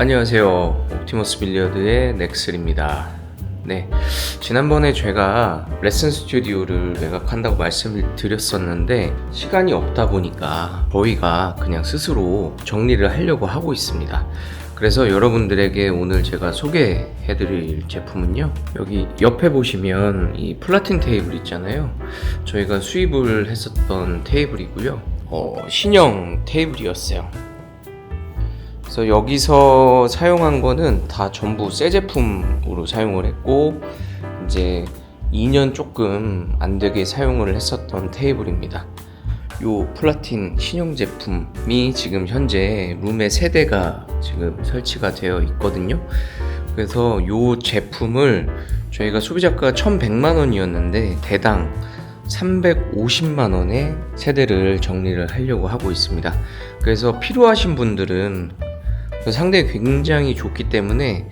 안녕하세요. 옵티머스 빌리어드의 넥슬입니다. 네. 지난번에 제가 레슨 스튜디오를 매각한다고 말씀을 드렸었는데 시간이 없다 보니까 저희가 그냥 스스로 정리를 하려고 하고 있습니다. 그래서 여러분들에게 오늘 제가 소개해 드릴 제품은요. 여기 옆에 보시면 이 플라틴 테이블 있잖아요. 저희가 수입을 했었던 테이블이고요. 어, 신형 테이블이었어요. 그래서 여기서 사용한 거는 다 전부 새 제품으로 사용을 했고 이제 2년 조금 안 되게 사용을 했었던 테이블입니다. 요 플라틴 신형 제품이 지금 현재 룸에 세 대가 지금 설치가 되어 있거든요. 그래서 요 제품을 저희가 소비자가 1,100만 원이었는데 대당 350만 원에 세대를 정리를 하려고 하고 있습니다. 그래서 필요하신 분들은 상당히 굉장히 좋기 때문에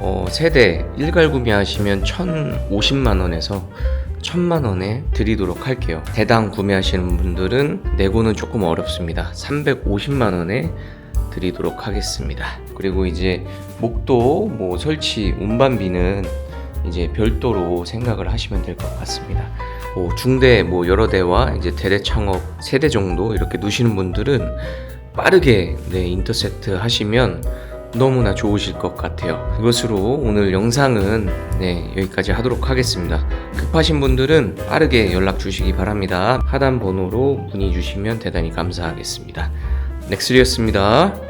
어, 세대 일괄 구매하시면 1,050만 원에서 1,000만 원에 드리도록 할게요. 대당 구매하시는 분들은 내고는 조금 어렵습니다. 350만 원에 드리도록 하겠습니다. 그리고 이제 목도 뭐 설치 운반비는 이제 별도로 생각을 하시면 될 것 같습니다. 뭐 중대 뭐 여러 대와 이제 대대 창업 세대 정도 이렇게 두시는 분들은 빠르게 네, 인터셉트 하시면 너무나 좋으실 것 같아요. 이것으로 오늘 영상은 네, 여기까지 하도록 하겠습니다. 급하신 분들은 빠르게 연락 주시기 바랍니다. 하단 번호로 문의 주시면 대단히 감사하겠습니다. 넥슬이었습니다.